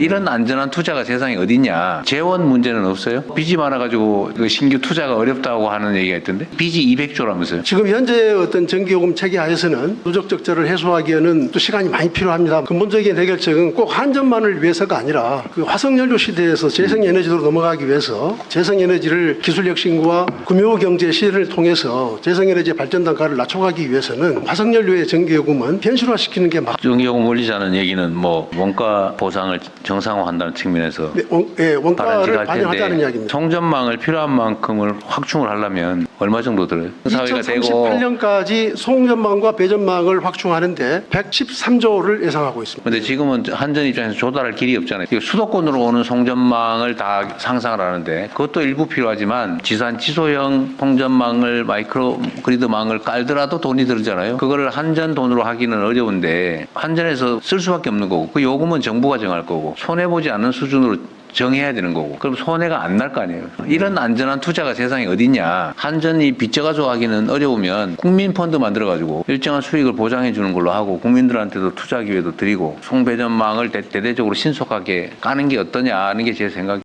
이런 안전한 투자가 세상에 어딨냐. 재원 문제는 없어요? 빚이 많아가지고 그 신규 투자가 어렵다고 하는 얘기가 있던데? 빚이 200조라면서요? 지금 현재 어떤 전기요금 체계 하에서는 누적 적자를 해소하기에는 또 시간이 많이 필요합니다. 근본적인 해결책은 꼭 한전만을 위해서가 아니라 그 화석연료 시대에서 재생에너지로 넘어가기 위해서 재생에너지를 기술 혁신과 금요 경제 시대를 통해서 재생에너지 발전 단가를 낮춰가기 위해서는 화석연료의 전기요금은 현실화시키는 게 맞. 전기요금 올리자는 얘기는 뭐 원가 보상을 정상화한다는 측면에서 네, 원, 예, 원가를 반영하자는 이야기입니다. 송전망을 필요한 만큼을 확충을 하려면 얼마 정도 들어요? 사회가 되고 2038년까지 송전망과 배전망을 확충하는데 113조를 예상하고 있습니다. 근데 지금은 한전 입장에서 조달할 길이 없잖아요. 수도권으로 오는 송전망을 다 상상을 하는데 그것도 일부 필요하지만 지산 지소형 송전망을 마이크로 그리드망을 깔더라도 돈이 들잖아요. 그거를 한전 돈으로 하기는 어려운데 한전에서 쓸 수밖에 없는 거고 그 요금은 정부가 정할 거고 손해 보지 않는 수준으로 정해야 되는 거고. 그럼 손해가 안 날 거 아니에요. 이런 안전한 투자가 세상에 어딨냐. 한전이 빚져가지고 하기는 어려우면 국민 펀드 만들어 가지고 일정한 수익을 보장해 주는 걸로 하고 국민들한테도 투자 기회도 드리고 송배전망을 대, 대대적으로 신속하게 까는 게 어떠냐 하는 게 제 생각